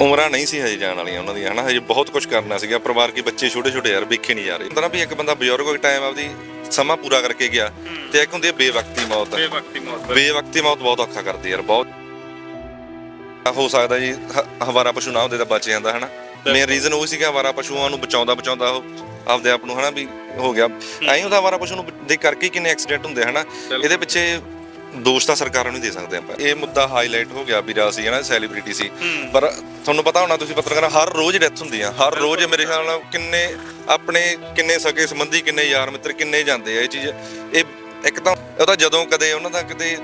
ਉਮਰਾਂ ਨਹੀਂ ਸੀ ਹਜੇ ਜਾਣ ਵਾਲੀਆਂ ਉਹਨਾਂ ਦੀਆਂ ਹਨਾ? ਹਜੇ ਬਹੁਤ ਕੁਝ ਕਰਨਾ ਸੀਗਾ ਪਰਿਵਾਰ ਕੀ ਬੱਚੇ ਛੋਟੇ ਛੋਟੇ ਯਾਰ ਵੇਖੇ ਨਹੀਂ ਜਾ ਰਹੇ। ਨਾ ਵੀ ਇੱਕ ਬੰਦਾ ਬਜ਼ੁਰਗ ਹੋ ਟਾਈਮ ਆਪਦੀ ਸਮਾਂ ਪੂਰਾ ਕਰਕੇ ਗਿਆ ਤੇ ਇੱਕ ਹੁੰਦੀ ਹੈ ਬੇਵਕਤੀ ਮੌਤ। ਬੇਵਕਤੀ ਮੌਤ ਬੇਵਕਤੀ ਮੌਤ ਬਹੁਤ ਔਖਾ ਕਰਦੀ ਯਾਰ ਬਹੁਤ। ਹੋ ਸਕਦਾ ਜੀ ਹਵਾਰਾ ਪਸ਼ੂ ਨਾ ਹੁੰਦੇ ਤਾਂ ਬਚ ਜਾਂਦਾ ਹਨਾ? ਮੇਨ ਰੀਜ਼ਨ ਉਹ ਸੀਗਾ ਹਵਾਰਾ ਪਸ਼ੂਆਂ ਨੂੰ ਬਚਾਉਂਦਾ ਬਚਾਉਂਦਾ ਉਹ ਆਪਦੇ ਆਪ ਨੂੰ ਹਨਾ? ਵੀ ਹੋ ਗਿਆ। ਐਂ ਹੁੰਦਾ ਹਵਾਰਾ ਪਸ਼ੂ ਨੂੰ ਦੇ ਕਰਕੇ ਕਿੰਨੇ ਐਕਸੀਡੈਂਟ ਹੁੰਦੇ ਹਨਾ? ਇਹਦੇ ਪਿੱਛੇ ਦੋਸ਼ ਤਾਂ ਸਰਕਾਰਾਂ ਨੂੰ ਹੀ ਦੇ ਸਕਦੇ ਆਪਾਂ। ਇਹ ਮੁੱਦਾ ਹਾਈਲਾਈਟ ਹੋ ਗਿਆ ਵੀਰਾ ਸੀ, ਹਨਾ ਸੈਲੀਬ੍ਰਿਟੀ ਸੀ। ਪਰ ਤੁਹਾਨੂੰ ਪਤਾ ਹੋਣਾ, ਤੁਸੀਂ ਪੱਤਰਕਾਰ ਹਰ ਰੋਜ਼ ਡੈਥ ਹੁੰਦੀ ਆ। ਹਰ ਰੋਜ਼ ਮੇਰੇ ਖਿਆਲ ਨਾਲ ਕਿੰਨੇ ਆਪਣੇ, ਕਿੰਨੇ ਸਕੇ ਸੰਬੰਧੀ, ਕਿੰਨੇ ਯਾਰ ਮਿੱਤਰ, ਕਿੰਨੇ ਜਾਂਦੇ ਆ ਇਹ ਚੀਜ਼। ਇਹ ਇੱਕ ਤਾਂ, ਉਹ ਜਦੋਂ ਕਦੇ ਉਹਨਾਂ ਦਾ ਕਦੇ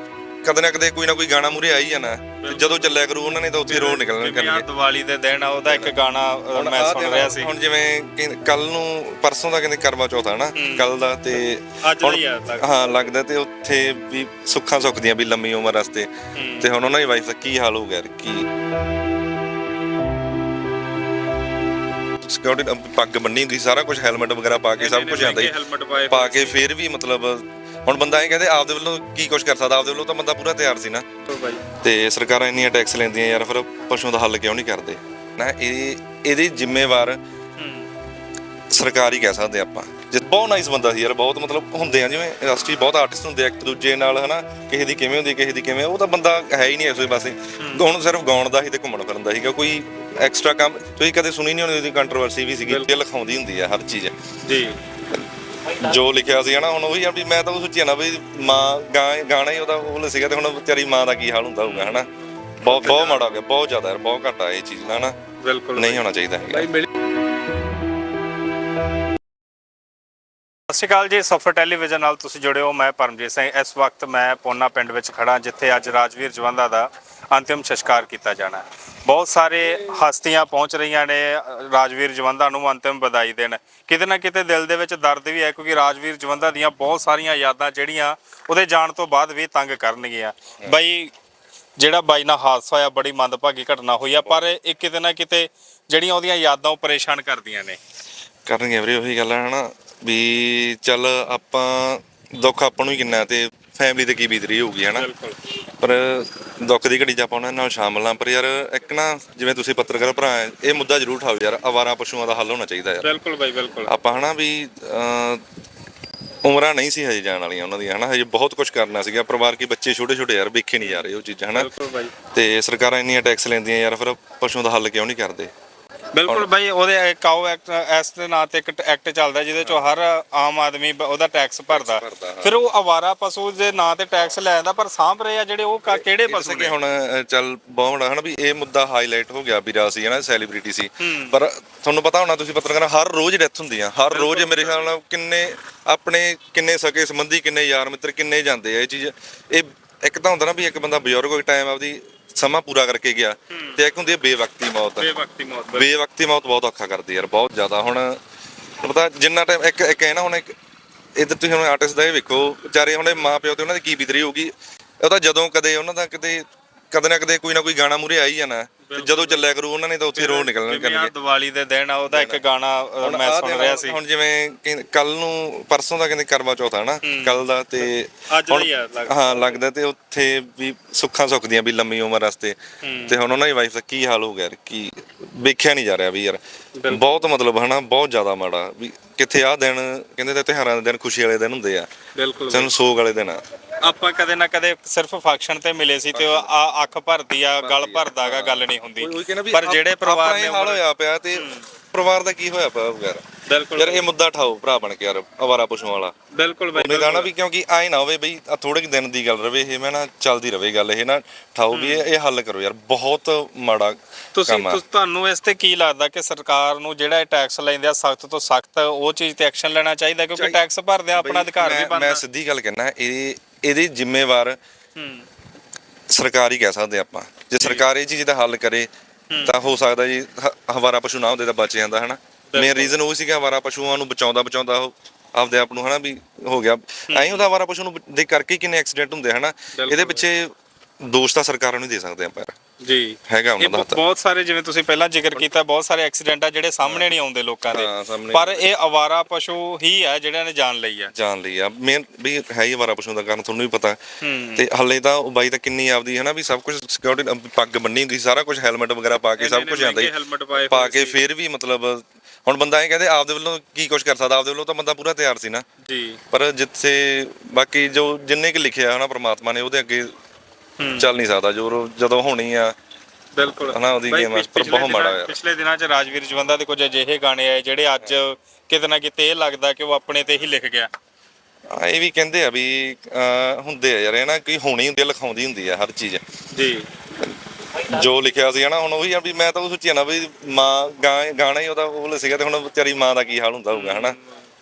ਕਦੇ ਨਾ ਕਦੇ ਕੋਈ ਨਾ ਕੋਈ ਗਾਣਾ ਮੂਰੇ ਆਈ ਜਾਣਾ। ਤੇ ਜਦੋਂ ਚੱਲਿਆ ਕਰੂ ਉਹਨਾਂ ਨੇ ਤਾਂ ਉੱਥੇ ਰੋਡ ਨਿਕਲਣਾ ਕਰਨਗੇ। ਦੀਵਾਲੀ ਦੇ ਦਿਨ ਆ ਉਹਦਾ ਇੱਕ ਗਾਣਾ ਮੈਂ ਸੁਣ ਰਿਹਾ ਸੀ। ਹੁਣ ਜਿਵੇਂ ਕੱਲ ਨੂੰ ਪਰਸੋਂ ਦਾ ਕਹਿੰਦੇ ਕਰਵਾ ਚੌਥ ਆ ਨਾ ਕੱਲ ਦਾ ਤੇ ਅੱਜ ਹੀ ਆ ਲੱਗਦਾ। ਹਾਂ ਲੱਗਦਾ ਤੇ ਉੱਥੇ ਵੀ ਸੁੱਖਾਂ ਸੁੱਖਦੀਆਂ ਵੀ ਲੰਮੀ ਉਮਰ ਵਾਸਤੇ। ਤੇ ਹੁਣ ਉਹਨਾਂ ਦੀ ਵਾਈਫ ਦਾ ਕੀ ਹਾਲ ਹੋ ਗਿਆ ਕੀ? ਸਿਕਿਉਰਿਟੀ ਪੱਗ ਬੰਨੀ ਹੁੰਦੀ ਸਾਰਾ ਕੁਝ ਹੈਲਮਟ ਵਗੈਰਾ ਪਾ ਕੇ ਸਭ ਕੁਝ ਆਂਦਾ ਹੀ ਪਾ ਕੇ ਫੇਰ ਵੀ ਮਤਲਬ ਹੁਣ ਬੰਦਾ ਇਹ ਕਹਿੰਦੇ ਆਪਦੇ ਵੱਲੋਂ ਕੀ ਕੁਝ ਕਰ ਸਕਦਾ ਆਪਦੇ ਵੱਲੋਂ ਤਾਂ ਬੰਦਾ ਪੂਰਾ ਤਿਆਰ ਸੀ ਨਾ। ਤੇ ਸਰਕਾਰਾਂ ਇੰਨੀਆਂ ਟੈਕਸ ਲੈਂਦੀਆਂ ਯਾਰ ਫਿਰ ਪਸ਼ੂਆਂ ਦਾ ਹੱਲ ਕਿਉਂ ਨਹੀਂ ਕਰਦੇ? ਨਾ ਇਹ ਇਹਦੀ ਜ਼ਿੰਮੇਵਾਰ ਸਰਕਾਰ ਹੀ ਕਹਿ ਸਕਦੇ ਆਪਾਂ। ਜੇ ਬਹੁਤ ਨਾਈਸ ਬੰਦਾ ਸੀ ਯਾਰ ਬਹੁਤ ਮਤਲਬ ਹੁੰਦੇ ਆ ਜਿਵੇਂ ਇੰਡਸਟਰੀ ਬਹੁਤ ਆਰਟਿਸਟ ਹੁੰਦੇ ਆ ਇੱਕ ਦੂਜੇ ਨਾਲ ਹਨਾ ਕਿਸੇ ਦੀ ਕਿਵੇਂ ਹੁੰਦੀ ਕਿਸੇ ਦੀ ਕਿਵੇਂ ਉਹ ਤਾਂ ਬੰਦਾ ਹੈ ਹੀ ਨਹੀਂ ਇਸੇ ਪਾਸੇ। ਹੁਣ ਸਿਰਫ ਗਾਉਣ ਦਾ ਹੀ ਤੇ ਘੁੰਮਣ ਫਿਰਨ ਦਾ ਸੀਗਾ ਕੋਈ ਐਕਸਟਰਾ ਕੰਮ ਤੁਸੀਂ ਕਦੇ ਸੁਣੀ ਨਹੀਂ ਹੋਣੀ ਉਹਦੀ ਕੰਟਰੋਵਰਸੀ ਵੀ ਸੀਗੀ ਇਹ ਲਿਖਾਉਂਦੀ ਹੁੰਦੀ ਆ ਹਰ ਚੀਜ਼। ਜੀ। ਜੋ ਲਿਖਿਆ ਸੀ ਹਨਾ ਹੁਣ ਉਹੀ ਆ ਵੀ ਮੈਂ ਤਾਂ ਉਹ ਸੋਚਿਆ ਨਾ ਵੀ ਮਾਂ ਗਾ- ਗਾਣਾ ਹੀ ਉਹਦਾ ਉਹ ਸੀਗਾ ਤੇ ਹੁਣ ਵਿਚਾਰੀ ਮਾਂ ਦਾ ਕੀ ਹਾਲ ਹੁੰਦਾ ਹੋਊਗਾ ਹਨਾ? ਬਹੁਤ ਬਹੁਤ ਮਾੜਾ ਹੋ ਗਿਆ ਬਹੁਤ ਜ਼ਿਆਦਾ ਯਾਰ ਬਹੁਤ ਘੱਟ ਇਹ ਚੀਜ਼ ਦਾ ਹਨਾ? ਬਿਲਕੁਲ ਨਹੀਂ ਹੋਣਾ ਚਾਹੀਦਾ ਹੈਗਾ। ਬਾਈ ਮਿਲ ਸਤਿ ਸ਼੍ਰੀ ਅਕਾਲ ਜੀ ਸਫਰ ਟੈਲੀਵਿਜ਼ਨ ਨਾਲ ਤੁਸੀਂ ਜੁੜੇ ਹੋ ਮੈਂ ਪਰਮਜੀਤ ਸਿੰਘ। ਇਸ ਵਕਤ ਮੈਂ ਪੋਨਾ ਪਿੰਡ ਵਿੱਚ ਖੜਾ ਜਿੱਥੇ ਅੱਜ ਰਾਜਵੀਰ ਜਵੰਦਾ ਦਾ ਅੰਤਿਮ ਸੰਸਕਾਰ ਕੀਤਾ ਜਾਣਾ ਹੈ। ਬਹੁਤ ਸਾਰੇ ਹਸਤੀਆਂ ਪਹੁੰਚ ਰਹੀਆਂ ਨੇ, ਰਾਜਵੀਰ ਜਵੰਦਾ ਨੂੰ ਅੰਤਿਮ ਵਧਾਈ ਦੇਣ। ਕਿਤੇ ਨਾ ਕਿਤੇ ਦਿਲ ਦੇ ਵਿੱਚ ਦਰਦ ਵੀ ਹੈ, ਕਿਉਂਕਿ ਰਾਜਵੀਰ ਜਵੰਦਾ ਦੀਆਂ ਬਹੁਤ ਸਾਰੀਆਂ ਯਾਦਾਂ ਜਿਹੜੀਆਂ ਉਹਦੇ ਜਾਣ ਤੋਂ ਬਾਅਦ ਵੀ ਤੰਗ ਕਰਨਗੀਆਂ। ਬਈ, ਜਿਹੜਾ ਬਾਈ ਨਾਲ ਹਾਦਸਾ ਹੋਇਆ, ਬੜੀ ਮੰਦਭਾਗੀ ਘਟਨਾ ਹੋਈ ਆ, ਪਰ ਇਹ ਕਿਤੇ ਨਾ ਕਿਤੇ ਜਿਹੜੀਆਂ ਉਹਦੀਆਂ ਯਾਦਾਂ ਉਹ ਪਰੇਸ਼ਾਨ ਕਰਦੀਆਂ ਨੇ। ਕਰਨਗੇ ਵੀਰੇ, ਉਹੀ ਗੱਲ ਹੈ, ਹਨਾ, ਵੀ ਚੱਲ ਆਪਾਂ ਦੁੱਖ ਆਪਾਂ ਨੂੰ ਹੀ ਕਿੰਨਾ ਤੇ ਫੈਮਿਲੀ ਤੇ ਕੀ ਬੀਤ ਰਹੀ ਹੋਊਗੀ ਹਨਾ? ਪਰ ਦੁੱਖ ਦੀ ਘੜੀ 'ਚ ਆਪਾਂ ਉਹਨਾਂ ਨਾਲ ਸ਼ਾਮਲ ਹਾਂ ਪਰ ਯਾਰ ਇੱਕ ਨਾ ਜਿਵੇਂ ਤੁਸੀਂ ਪੱਤਰਕਾਰ ਭਰਾ ਹੈ, ਇਹ ਮੁੱਦਾ ਜ਼ਰੂਰ ਉਠਾਓ ਯਾਰ ਆਵਾਰਾ ਪਸ਼ੂਆਂ ਦਾ ਹੱਲ ਹੋਣਾ ਚਾਹੀਦਾ ਯਾਰ। ਬਿਲਕੁਲ ਬਾਈ ਬਿਲਕੁਲ। ਆਪਾਂ ਹਨਾ ਵੀ ਉਮਰਾਂ ਨਹੀਂ ਸੀ ਹਜੇ ਜਾਣ ਵਾਲੀਆਂ ਉਹਨਾਂ ਦੀਆਂ ਹਨਾ? ਹਜੇ ਬਹੁਤ ਕੁਝ ਕਰਨਾ ਸੀਗਾ ਪਰਿਵਾਰ ਕੀ ਬੱਚੇ ਛੋਟੇ ਛੋਟੇ ਯਾਰ ਵੇਖੇ ਨਹੀਂ ਜਾ ਰਹੇ ਉਹ ਚੀਜ਼ਾਂ ਹਨਾ? ਤੇ ਸਰਕਾਰਾਂ ਇੰਨੀਆਂ ਟੈਕਸ ਲੈਂਦੀਆਂ ਯਾਰ ਫਿਰ ਪਸ਼ੂਆਂ ਦਾ ਹੱਲ ਕਿਉਂ ਨਹੀਂ ਕਰਦੇ? ਬਿਲਕੁਲ ਬਾਈ ਉਹਦੇ ਕਾਓ ਐਕਟ ਇਸ ਦੇ ਨਾਂ ਤੇ ਇੱਕ ਐਕਟ ਚੱਲਦਾ ਜਿਹਦੇ ਚੋਂ ਹਰ ਆਮ ਆਦਮੀ ਬ- ਉਹਦਾ ਟੈਕਸ ਭਰਦਾ। ਫਿਰ ਉਹ ਆਵਾਰਾ ਪਸ਼ੂ ਦੇ ਨਾਂ ਤੇ ਟੈਕਸ ਲੈ ਜਾਂਦਾ ਪਰ ਸਾਂਭ ਰਹੇ ਆ ਜਿਹੜੇ ਉਹ ਕ- ਕਿਹੜੇ ਪਸ਼ੂ ਨੇ? ਕਿ ਹੁਣ ਚੱਲ ਬਹੁਤ ਹਨਾ ਵੀ ਇਹ ਮੁੱਦਾ ਹਾਈਲਾਈਟ ਹੋ ਗਿਆ ਵੀਰਾ ਸੀ ਹਨਾ ਸੈਲੀਬ੍ਰਿਟੀ ਸੀ। ਪਰ ਤੁਹਾਨੂੰ ਪਤਾ ਹੋਣਾ ਤੁਸੀਂ ਪੱਤਰਕਾਰ ਹਰ ਰੋਜ਼ ਡੈਥ ਹੁੰਦੀ ਆ ਹਰ ਰੋਜ਼ ਮੇਰੇ ਖਿਆਲ ਨਾਲ ਕਿੰਨੇ ਆਪਣੇ ਕਿੰਨੇ ਸਕੇ ਸੰਬੰਧੀ ਕਿੰਨੇ ਯਾਰ ਮਿੱਤਰ ਕਿੰਨੇ ਜਾਂਦੇ ਆ ਇਹ ਚੀਜ਼। ਇਹ ਇੱਕ ਤਾਂ ਹੁੰਦਾ ਨਾ ਵੀ ਇੱਕ ਬੰਦਾ ਬਜ਼ੁਰਗ ਹੋ ਟਾਈਮ ਆਪਦੀ ਸਮਾਂ ਪੂਰਾ ਕਰਕੇ ਗਿਆ ਤੇ ਇੱਕ ਹੁੰਦੀ ਹੈ ਬੇਵਕਤੀ ਮੌਤ। ਬੇਵਕਤੀ ਮੌਤ ਬੇਵਕਤੀ ਮੌਤ ਬਹੁਤ ਔਖਾ ਕਰਦੀ ਯਾਰ ਬਹੁਤ ਜ਼ਿਆਦਾ। ਹੁਣ ਪਤਾ ਜਿੰਨਾ ਟਾਈਮ ਇੱਕ ਇੱਕ ਹੈ ਨਾ ਹੁਣ ਇੱਕ ਇੱਧਰ ਤੁਸੀਂ ਹੁਣ ਆਰਟਿਸਟ ਦਾ ਇਹ ਵੇਖੋ ਵਿਚਾਰੇ ਹੁਣ ਇਹ ਮਾਂ ਪਿਓ ਤੇ ਉਹਨਾਂ ਦੀ ਕੀ ਬੀਤ ਰਹੀ ਹੋਊਗੀ। ਉਹ ਤਾਂ ਜਦੋਂ ਕਦੇ ਉਹਨਾਂ ਦਾ ਕਿਤੇ ਕਦੇ ਨਾ ਕਦੇ ਕੋਈ ਨਾ ਕੋਈ ਗਾਣਾ ਮੂਰੇ ਆਈ ਜਾਣਾ। ਤੇ ਜਦੋਂ ਚੱਲਿਆ ਕਰੂ ਉਹਨਾਂ ਨੇ ਤਾਂ ਉੱਥੇ ਰੋਡ ਨਿਕਲਣਾ ਜਿਵੇਂ ਆਹ ਕਰਨਗੇ ਦੀਵਾਲੀ ਦੇ ਦਿਨ ਆ ਉਹਦਾ ਇੱਕ ਗਾਣਾ ਅ, ਹੁਣ ਮੈਂ ਆਹ ਸੁਣ ਰਿਹਾ ਸੀ। ਹੁਣ ਜਿਵੇਂ ਕੱਲ ਨੂੰ ਪਰਸੋਂ ਦਾ ਕਹਿੰਦੇ ਕਰਵਾ ਚੌਥ ਆ ਨਾ ਕੱਲ ਦਾ ਤੇ ਅੱਜ ਦਾ ਹੁਣ- ਹੀ ਆ ਲੱਗਦਾ। ਹਾਂ ਲੱਗਦਾ ਤੇ ਉੱਥੇ ਵੀ ਸੁੱਖਾਂ ਸੁੱਖਦੀਆਂ ਵੀ ਲੰਮੀ ਉਮਰ ਵਾਸਤੇ। ਤੇ ਹੁਣ ਉਹਨਾਂ ਦੀ ਵਾਈਫ ਦਾ ਕੀ ਹਾਲ ਹੋ ਗਿਆ ਯਾਰ ਕੀ ਵੇਖਿਆ ਨਹੀਂ ਜਾ ਰਿਹਾ ਵੀ ਯਾਰ। ਬਹੁਤ ਮਤਲਬ ਹਨਾ ਬਹੁਤ ਜ਼ਿਆਦਾ ਮਾੜਾ ਵੀ ਕਿੱਥੇ ਆਹ ਦਿਨ ਕਹਿੰਦੇ ਤੇ ਤਿਉਹਾਰਾਂ ਦੇ ਦਿਨ ਖੁਸ਼ੀ ਵਾਲੇ ਦਿਨ ਹੁੰਦੇ ਆ। ਬਿਲਕੁਲ ਸਾਨੂੰ ਸੋਗ ਵਾਲੇ ਦਿਨ ਆ। ਆਪਾਂ ਕਦੇ ਨਾ ਕਦੇ ਸਿਰਫ ਫੰਕਸ਼ਨ ਤੇ ਮਿਲੇ ਸੀ ਤੇ ਉਹ ਆ ਅੱਖ ਭਰਦੀ ਆ। ਗਲ ਭਰਦਾਗਾ ਗੱਲ ਨਹੀਂ ਹੁੰਦੀ। ਉਹੀ ਕਹਿੰਦਾ ਵੀ ਪਰ ਜਿਹੜੇ ਪਰਿਵਾਰ ਨੇ ਹਾਲ ਹੋਇਆ ਪਿਆ ਤੇ ਪਰਿਵਾਰ ਦਾ ਕੀ ਹੋਇਆ ਪਿਆ ਯਾਰ ਬਿਲਕੁਲ ਯਾਰ ਇਹ ਮੁੱਦਾ ਠਾਓ ਭਰਾ ਬਣ ਕੇ ਯਾਰ ਅਵਾਰਾ ਪਸ਼ੂਆਂ ਵਾਲਾ। ਬਿਲਕੁਲ ਬਾਈ ਉਹਨੇ ਕਹਣਾ ਵੀ ਕਿਉਂਕਿ ਆਏ ਨਾ ਹੋਵੇ ਬਈ ਆ ਥੋੜੇ ਦਿਨ ਦੀ ਗੱਲ ਰਵੇ ਇਹ ਮੈਂ ਨਾ ਚੱਲਦੀ ਰਵੇ ਗੱਲ ਇਹ ਨਾ ਠਾਓ ਵੀ ਇਹ ਹੱਲ ਕਰੋ ਯਾਰ ਬਹੁਤ ਮਾੜਾ ਤੁਸੀਂ ਤੁਹਾਨੂੰ ਇਸ ਤੇ ਕੀ ਲੱਗਦਾ ਕਿ ਸਰਕਾਰ ਨੂੰ ਜਿਹੜਾ ਇਹ ਟੈਕਸ ਲੈਂਦੇ ਆ ਸਖਤ ਤੋਂ ਸਖਤ ਉਹ ਚੀਜ਼ ਤੇ ਐਕਸ਼ਨ ਲੈਣਾ ਚਾਹੀਦਾ ਕਿਉਂਕਿ ਟੈਕਸ ਭਰਦੇ ਆ ਆਪਣਾ ਅਧਿਕਾਰ ਵੀ ਬਣਦਾ। ਮੈਂ ਸਿੱਧੀ ਗੱਲ ਕਹਿਣਾ ਇਹ ਇਹਦੀ ਜ਼ਿੰਮੇਵਾਰ ਸਰਕਾਰ ਹੀ ਕਹਿ ਸਕਦੇ ਆਪਾਂ। ਜੇ ਸਰਕਾਰ ਇਹ ਚੀਜ਼ ਦਾ ਹੱਲ ਕਰੇ ਤਾਂ ਹੋ ਸਕਦਾ ਜੀ ਹ- ਹਵਾਰਾ ਪਸ਼ੂ ਨਾ ਹੁੰਦੇ ਤਾਂ ਬਚ ਜਾਂਦਾ ਹਨਾ? ਮੇਨ ਰੀਜ਼ਨ ਉਹ ਸੀਗਾ ਹਵਾਰਾ ਪਸ਼ੂਆਂ ਨੂੰ ਬਚਾਉਂਦਾ ਬਚਾਉਂਦਾ ਉਹ ਆਪਦੇ ਆਪ ਨੂੰ ਹਨਾ? ਵੀ ਹੋ ਗਿਆ। ਐਂ ਹੁੰਦਾ ਹਵਾਰਾ ਪਸ਼ੂ ਨੂੰ ਦੇ ਕਰਕੇ ਹੀ ਕਿੰਨੇ ਐਕਸੀਡੈਂਟ ਹੁੰਦੇ ਹਨਾ? ਇਹਦੇ ਪਿੱਛੇ ਦੋਸ਼ ਤਾਂ ਸਰਕਾਰਾਂ ਨੂੰ ਹੀ ਦੇ ਸਕਦੇ ਆਪਾਂ। ਜੀ। ਹੈਗਾ ਉਹਨਾਂ ਦਾ ਹੱਥ। ਬਹੁਤ ਸਾਰੇ ਜਿਵੇਂ ਤੁਸੀਂ ਪਹਿਲਾਂ ਜ਼ਿਕਰ ਕੀਤਾ ਬਹੁਤ ਸਾਰੇ ਐਕਸੀਡੈਂਟ ਆ ਜਿਹੜੇ ਸਾਹਮਣੇ ਨਹੀਂ ਆਉਂਦੇ ਲੋਕਾਂ ਦੇ। ਹਾਂ, ਸਾਹਮਣੇ ਪਰ ਇਹ ਅਵਾਰਾ ਪਸ਼ੂ ਹੀ ਆ ਜਿਹੜਿਆਂ ਨੇ ਜਾਨ ਲਈ ਆ। ਜਾਣ ਲਈ ਆ। ਮੇਨ ਵੀ ਹੈ ਹੀ ਵਾਰਾ ਪਸ਼ੂ ਦਾ ਕਾਰਨ ਤੁਹਾਨੂੰ ਵੀ ਪਤਾ। ਤੇ ਹੱਲੇ ਤਾਂ ਉਹ ਬਾਈ ਤਾਂ ਕਿੰਨੀ ਆਪਦੀ ਹੈ ਨਾ ਵੀ ਸਭ ਕੁਝ ਸਿਕਿਉਰਿਟੀ ਪੱਗ ਬੰਨੀ ਹੁੰਦੀ ਸੀ, ਸਾਰਾ ਕੁਝ ਹੈਲਮਟ ਵਗੈਰਾ ਪਾ ਕੇ ਸਭ ਕੁਝ ਆਂਦਾ ਪਾਏ ਪਾ ਕੇ। ਫਿਰ ਵੀ ਮਤਲਬ ਹੁਣ ਬੰਦਾ ਇਹ ਕਹਿੰਦੇ ਆਪਦੇ ਵੱਲੋਂ ਕੀ ਕੁਝ ਕਰ ਸਕਦਾ ਆਪਦੇ ਵੱਲੋਂ ਤਾਂ ਬੰਦਾ ਪੂਰਾ ਤਿਆਰ ਸੀ ਨਾ। ਜੀ। ਪਰ ਜਿੱਥੇ ਬਾਕੀ ਜੋ ਜਿੰਨੇ ਕਿ ਲਿਖਿਆ ਹਨਾ ਪ੍ਰਮਾਤਮਾ ਨੇ ਉਹਦੇ ਅੱਗੇ। ਚੱਲ ਨਹੀਂ ਸਕਦਾ ਜੋ ਜਦੋਂ ਹੋਣੀ ਆ। ਬਿਲਕੁਲ। ਹਨਾ, ਉਹਦੀ ਆ, ਪਿਛ- ਪਰ ਬਹੁਤ ਮਾੜਾ ਹੋਇਆ। ਪਿਛਲੇ ਦਿਨਾਂ 'ਚ ਰਾਜਵੀਰ ਜਵੰਦਾ ਦੇ ਕੁਝ ਅਜਿਹੇ ਗਾਣੇ ਆਏ ਜਿਹੜੇ ਅੱਜ ਕਿਤੇ ਨਾ ਕਿਤੇ ਇਹ ਲੱਗਦਾ ਕਿ ਉਹ ਆਪਣੇ ਤੇ ਹੀ ਲਿਖ ਗਿਆ। ਆ, ਇਹ ਵੀ ਕਹਿੰਦੇ ਆ ਵੀ ਹੁੰਦੇ ਆ ਯਾਰ ਇਹ ਨਾ ਕੋਈ ਹੋਣੀ ਹੁੰਦੀ ਆ ਲਿਖਾਉਂਦੀ ਹੁੰਦੀ ਆ ਹਰ ਚੀਜ਼। ਜੀ। ਜੋ ਲਿਖਿਆ ਸੀ ਹਨਾ ਹੁਣ ਉਹੀ ਆ ਵੀ ਮੈਂ ਤਾਂ ਉਹ ਸੋਚਿਆ ਨਾ ਵੀ ਮਾਂ ਗਾ- ਗਾਣਾ ਹੀ ਉਹਦਾ ਉਹ ਸੀਗਾ ਤੇ ਹੁਣ ਵਿਚਾਰੀ ਮਾਂ ਦਾ ਕੀ ਹਾਲ ਹੁੰਦਾ ਹੋਊਗਾ ਹਨਾ।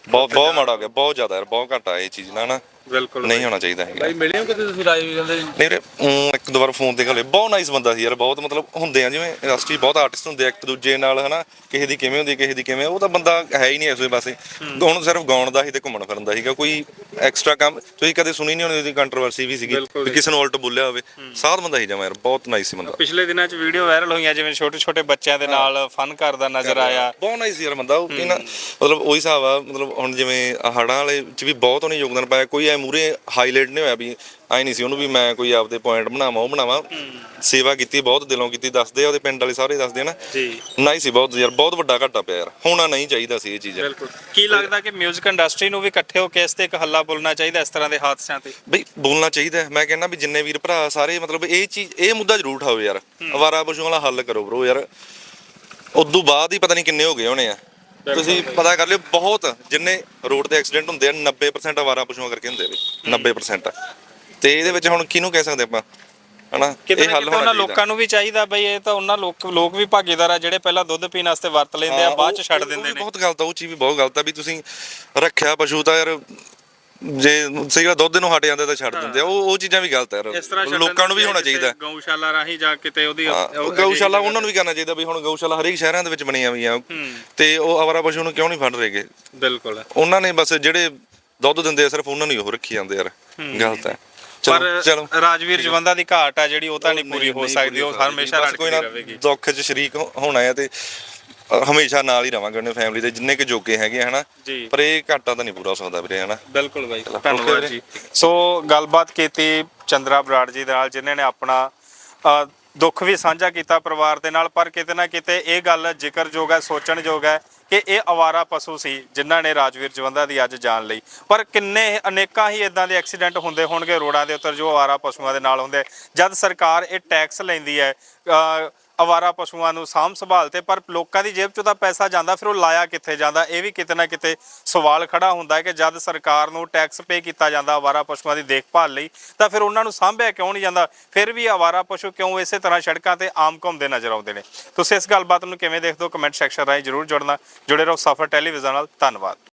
ਬਹੁਤ ਬਹੁਤ ਮਾੜਾ ਹੋ ਗਿਆ ਬਹੁਤ ਜ਼ਿਆਦਾ ਯਾਰ ਬਹੁਤ ਘੱਟ ਆ ਇਹ ਚੀਜ਼ ਨਾ ਹਨਾ। ਬਿਲਕੁਲ ਨਹੀਂ ਹੋਣਾ ਚਾਹੀਦਾ ਹੈਗਾ। ਭਾਈ ਮਿਲੇ ਹੋ ਕਿਤੇ ਤੁਸੀਂ ਰਾਜਵੀਰ ਕਹਿੰਦੇ ਨਹੀਂ ਵੀਰੇ ਊਂ ਇੱਕ ਦੋ ਵਾਰ ਫੋਨ ਤੇ ਗੱਲ ਬਹੁਤ ਨਾਈਸ ਬੰਦਾ ਸੀ ਯਾਰ ਬਹੁਤ ਮਤਲਬ ਹੁੰਦੇ ਆ ਜਿਵੇਂ ਇੰਡਸਟਰੀ ਬਹੁਤ ਆਰਟਿਸਟ ਹੁੰਦੇ ਆ ਇੱਕ ਦੂਜੇ ਨਾਲ ਹਨਾ ਕਿਸੇ ਦੀ ਕਿਵੇਂ ਹੁੰਦੀ ਕਿਸੇ ਦੀ ਕਿਵੇਂ ਉਹ ਤਾਂ ਬੰਦਾ ਹੈ ਹੀ ਨਹੀਂ ਇਸ ਪਾਸੇ। ਹੁਣ ਸਿਰਫ ਗਾਉਣ ਦਾ ਹੀ ਤੇ ਘੁੰਮਣ ਫਿਰਨ ਦਾ ਸੀਗਾ ਕੋਈ ਐਕਸਟਰਾ ਕੰਮ ਤੁਸੀਂ ਕਦੇ ਸੁਣੀ ਨਹੀਂ ਹੋਣੀ ਉਹਦੀ ਕੰਟਰੋਵਰਸੀ ਵੀ ਸੀਗੀ ਬਿਲਕੁਲ ਵੀ ਕਿਸੇ ਨੂੰ ਉਲਟ ਬੋਲਿਆ ਹੋਵੇ। ਸਾਧ ਬੰਦਾ ਹੀ ਜਮਾ ਯਾਰ ਬਹੁਤ ਨਾਈਸ ਸੀ ਬੰਦਾ। ਪਿਛਲੇ ਦਿਨਾਂ 'ਚ ਵੀਡੀਓ ਵਾਇਰਲ ਹੋਈਆਂ ਜਿਵੇਂ ਛੋਟੇ ਛੋਟੇ ਬੱਚਿਆਂ ਦੇ ਨਾਲ ਫਨ ਕਰਦਾ ਨਜ਼ਰ ਆਇਆ। ਬਹੁਤ ਨਾਈਸ ਯਾਰ ਬੰਦਾ ਉਹ ਕਿ ਨਾ ਮਤਲਬ ਉਹੀ ਹਿਸਾਬ ਆ ਮਤਲਬ ਹੁਣ ਜਿਵੇਂ ਹੜ੍ਹਾਂ ਵਾਲੇ ਚ ਵੀ ਬਹੁਤ ਉਹਨੇ ਯੋਗਦਾਨ ਪਾਇਆ ਕੋਈ ਐ ਮੂਰੇ ਹਾਈਲਾਈਟ ਨਹੀਂ ਹੋਇਆ ਵੀ ਐ ਨਹੀਂ ਸੀ ਉਹਨੂੰ ਵੀ ਮੈਂ ਕੋਈ ਆਪਦੇ ਪੁਆਇੰਟ ਬਣਾਵਾਂ ਉਹ ਬਣਾਵਾਂ। ਸੇਵਾ ਕੀਤੀ ਬਹੁਤ ਦਿਲੋਂ ਕੀਤੀ ਦੱਸਦੇ ਆ ਉਹਦੇ ਪਿੰਡ ਵਾਲੇ ਸਾਰੇ ਦੱਸਦੇ ਨਾ। ਜੀ। ਨਹੀਂ ਸੀ ਬਹੁਤ ਯਾਰ ਬਹੁਤ ਵੱਡਾ ਘਾਟਾ ਪਿਆ ਯਾਰ। ਹੋਣਾ ਨਹੀਂ ਚਾਹੀਦਾ ਸੀ ਇਹ ਚੀਜ਼। ਬਿਲਕੁਲ। ਕੀ ਲੱਗਦਾ ਕਿ 뮤직 ਇੰਡਸਟਰੀ ਨੂੰ ਵੀ ਇਕੱਠੇ ਹੋ ਕੇ ਇਸ ਤੇ ਇੱਕ ਹੱਲਾ ਬੋਲਣਾ ਚਾਹੀਦਾ ਇਸ ਤਰ੍ਹਾਂ ਦੇ ਹਾਦਸਿਆਂ ਤੇ? ਬਈ ਬੋਲਣਾ ਚਾਹੀਦਾ ਮੈਂ ਕਹਿੰਦਾ ਵੀ ਜਿੰਨੇ ਵੀਰ ਭਰਾ ਸਾਰੇ ਮਤਲਬ ਇਹ ਚੀਜ਼ ਇਹ ਮੁੱਦਾ ਜ਼ਰੂਰ ਉਠਾਓ ਯਾਰ। ਅਵਾਰਾ ਪਸ਼ੂਆਂ ਵਾਲਾ ਹੱਲ ਕਰੋ ਬ్రో ਯਾਰ। ਉਦੋਂ ਬਾਅਦ ਹੀ ਪਤਾ ਨਹੀਂ ਕਿੰਨੇ ਹੋ ਗਏ ਹੋਣੇ ਆ। ਤੁਸੀਂ ਪਤਾ ਕਰ ਲਿਓ ਬਹੁਤ ਜਿੰਨੇ ਰੋਡ ਤੇ ਐਕਸੀਡੈਂਟ ਹੁੰਦੇ ਆ 90% ਅਵਾਰਾ ਪਸ਼ੂਆਂ ਕਰਕੇ ਹੁੰਦੇ ਵੀ 90% ਤੇ ਇਹਦੇ ਵਿੱਚ ਹੁਣ ਕਿਹਨੂੰ ਕਹਿ ਸਕਦੇ ਆਪਾਂ? ਹਨਾ ਇਹ ਹੱਲ ਹੋਣਾ ਉਹਨਾਂ ਲੋਕਾਂ ਨੂੰ ਵੀ ਚਾਹੀਦਾ ਬਈ ਇਹ ਤਾਂ ਉਹਨਾਂ ਲੋਕ ਲੋਕ ਵੀ ਭਾਗੀਦਾਰ ਆ ਜਿਹੜੇ ਪਹਿਲਾਂ ਦੁੱਧ ਪੀਣ ਵਾਸਤੇ ਵਰਤ ਲੈਂਦੇ ਆ ਬਾਅਦ ਚ ਛੱਡ ਦਿੰਦੇ ਨੇ। ਬਹੁਤ ਗਲਤ ਆ ਉਹ ਚੀਜ਼ ਵੀ ਬਹੁਤ ਗਲਤ ਆ ਵੀ ਤੁਸੀਂ ਰੱਖਿਆ ਪਸ਼ੂ ਤਾਂ ਯਾਰ ਜੇ ਸਹੀ ਗੱਲ ਦੁੱਧ ਨੂੰ ਹਟ ਜਾਂਦੇ ਤਾਂ ਛੱਡ ਦਿੰਦੇ ਆ। ਉਹ ਉਹ ਚੀਜ਼ਾਂ ਵੀ ਗਲਤ ਇਸ ਤਰ੍ਹਾਂ ਛੱਡਣ ਲੋਕਾਂ ਨੂੰ ਵੀ ਹੋਣਾ ਚਾਹੀਦਾ। ਗਊਸ਼ਾਲਾ ਰਾਹੀਂ ਜਾ ਕਿਤੇ ਉਹਦੀ ਹਾਂ, ਉਹ- ਗਊਸ਼ਾਲਾ ਉਹਨਾਂ ਨੂੰ ਵੀ ਕਰਨਾ ਚਾਹੀਦਾ ਵੀ ਹੁਣ ਗਊਸ਼ਾਲਾ ਹਰੇਕ ਸ਼ਹਿਰਾਂ ਦੇ ਵਿੱਚ ਬਣੀਆਂ ਹੋਈਆਂ। ਤੇ ਉਹ ਅਵਾਰਾ ਪਸ਼ੂ ਨੂੰ ਕਿਉਂ ਨਹੀਂ ਫੜ ਰਹੇਗੇ ਬਿਲਕੁਲ। ਉਹਨਾਂ ਨੇ ਬਸ ਜਿਹੜੇ ਦੁੱਧ ਦਿੰਦੇ ਆ ਸਿਰਫ ਉਹਨਾਂ ਨੂੰ ਹੀ ਉਹ ਰੱਖੀ ਜਾਂਦੇ ਯਾਰ। ਗਲਤ ਹੈ ਚਲੋ ਪਰ ਚਲੋ। ਰਾਜਵੀਰ ਜਵੰਦਾ ਦੀ ਘਾਟ ਆ ਜਿਹੜੀ ਉਹ ਤਾਂ ਨਹੀਂ ਪੂਰੀ ਹੋ ਸਕਦੀ ਉਹ ਹੋ ਹਮੇਸ਼ਾ ਰੜਕਦੀ ਰਹੇਗੀ। ਦੁੱਖ 'ਚ ਸ਼ਰੀਕ ਹੋ- ਹੋਣਾ ਹੈ ਤੇ ਹਮੇਸ਼ਾ ਨਾਲ ਹੀ ਰਵਾਂਗੇ ਉਹਨੇ ਫੈਮਿਲੀ ਦੇ ਜਿੰਨੇ ਕੁ ਜੋਗੇ ਹੈਗੇ ਹਨਾ? ਜੀ। ਪਰ ਇਹ ਘਾਟਾ ਤਾਂ ਨਹੀਂ ਪੂਰਾ ਹੋ ਸਕਦਾ ਵੀਰੇ ਹਨਾ? ਬਿਲਕੁਲ ਬਾਈ ਧੰਨਵਾਦ। ਜੀ। ਸੋ ਗੱਲਬਾਤ ਕੀਤੀ ਚੰਦਰਾ ਬਰਾੜ ਜੀ ਦੇ ਨਾਲ ਜਿਨ੍ਹਾਂ ਨੇ ਆਪਣਾ ਅ, ਦੁੱਖ ਵੀ ਸਾਂਝਾ ਕੀਤਾ ਪਰਿਵਾਰ ਦੇ ਨਾਲ ਪਰ ਕਿਤੇ ਨਾ ਕਿਤੇ ਇਹ ਗੱਲ ਜ਼ਿਕਰਯੋਗ ਹੈ ਸੋਚਣਯੋਗ ਹੈ ਕਿ ਇਹ ਅਵਾਰਾ ਪਸ਼ੂ ਸੀ ਜਿਨ੍ਹਾਂ ਨੇ ਰਾਜਵੀਰ ਜਵੰਦਾ ਦੀ ਅੱਜ ਜਾਨ ਲਈ। ਪਰ ਕਿੰਨੇ ਅਨੇਕਾਂ ਹੀ ਇਦਾਂ ਦੇ ਐਕਸੀਡੈਂਟ ਹੁੰਦੇ ਹੋਣਗੇ ਰੋਡਾਂ ਦੇ ਉੱਤੇ ਜੋ ਅਵਾਰਾ ਪਸ਼ੂਆਂ ਦੇ ਨਾਲ ਹੁੰਦੇ। ਜਦ ਸਰਕਾਰ ਇਹ ਟੈਕਸ ਲੈਂਦੀ ਹੈ ਅ, ਅਵਾਰਾ ਪਸ਼ੂਆਂ ਨੂੰ ਸਾਂਭ ਸੰਭਾਲ ਤੇ, ਪਰ ਲੋਕਾਂ ਦੀ ਜੇਬ ਚੋਂ ਤਾਂ ਪੈਸਾ ਜਾਂਦਾ, ਫਿਰ ਉਹ ਲਾਇਆ ਕਿੱਥੇ ਜਾਂਦਾ? ਇਹ ਵੀ ਕਿਤੇ ਨਾ ਕਿਤੇ ਸਵਾਲ ਖੜਾ ਹੁੰਦਾ ਹੈ ਕਿ ਜਦ ਸਰਕਾਰ ਨੂੰ ਟੈਕਸ ਪੇ ਕੀਤਾ ਜਾਂਦਾ ਅਵਾਰਾ ਪਸ਼ੂਆਂ ਦੀ ਦੇਖਭਾਲ ਲਈ, ਤਾਂ ਫਿਰ ਉਹਨਾਂ ਨੂੰ ਸਾਂਭਿਆ ਕਿਉਂ ਨਹੀਂ ਜਾਂਦਾ? ਫਿਰ ਵੀ ਅਵਾਰਾ ਪਸ਼ੂ ਕਿਉਂ ਇਸੇ ਤਰ੍ਹਾਂ ਸੜਕਾਂ ਤੇ ਆਮ ਘੁੰਮਦੇ ਨਜ਼ਰ ਆਉਂਦੇ ਨੇ? ਤੁਸੀਂ ਇਸ ਗੱਲਬਾਤ ਨੂੰ ਕਿਵੇਂ ਦੇਖਦੇ ਹੋ? ਕਮੈਂਟ ਸੈਕਸ਼ਨ ਰਾਹੀਂ ਜਰੂਰ ਜੁੜਨਾ। ਜੁੜੇ ਰਹੋ ਸਫਰ ਟੈਲੀਵਿਜ਼ਨ ਨਾਲ। ਧੰਨਵਾਦ।